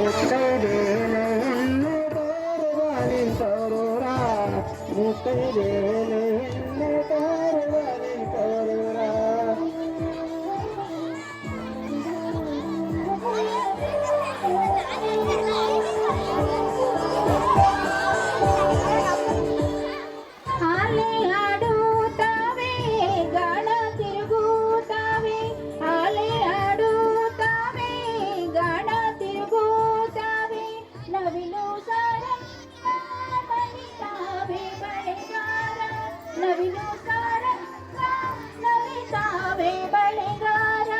Mutai de ne ne tarvali taro ra, mutai de ne ne tarvali. ಕವಿಗಾರ ತಾವೇ ಬಳೆಗಾರ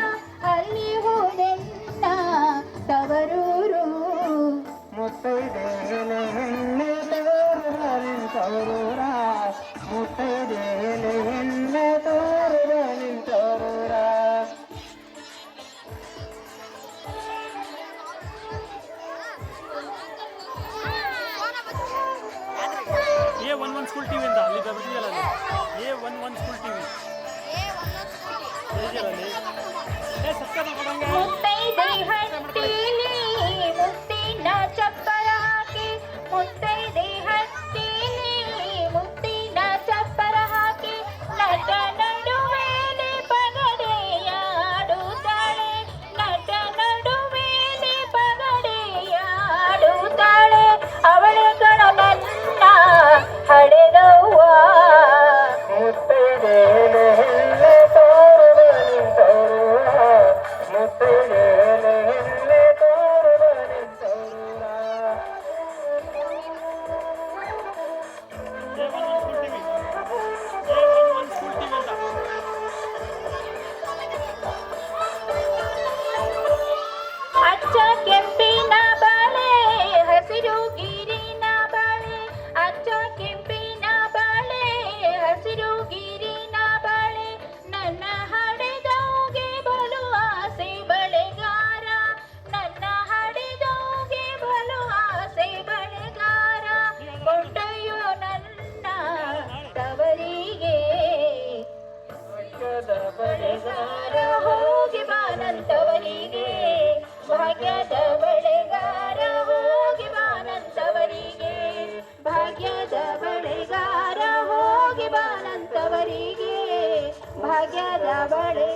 ಅಲ್ಲಿ ಹೋದೆನ್ನ ತವರೂರು. ಮುತ್ತೈದೇಲೆ ತವರೂರ. ಮುತ್ತೈದೇಲೆ ಒನ್ ಒನ್ ಸ್ಕೂಲ್ ಟಿವಿಯಿಂದ ಅಲ್ಲಿ ಗದಗಿಯಲ್ಲಿ A one one school TV A ಸಕ್ಕದ ಕೊಡಂಗ stuck ಜಗದವಳೆ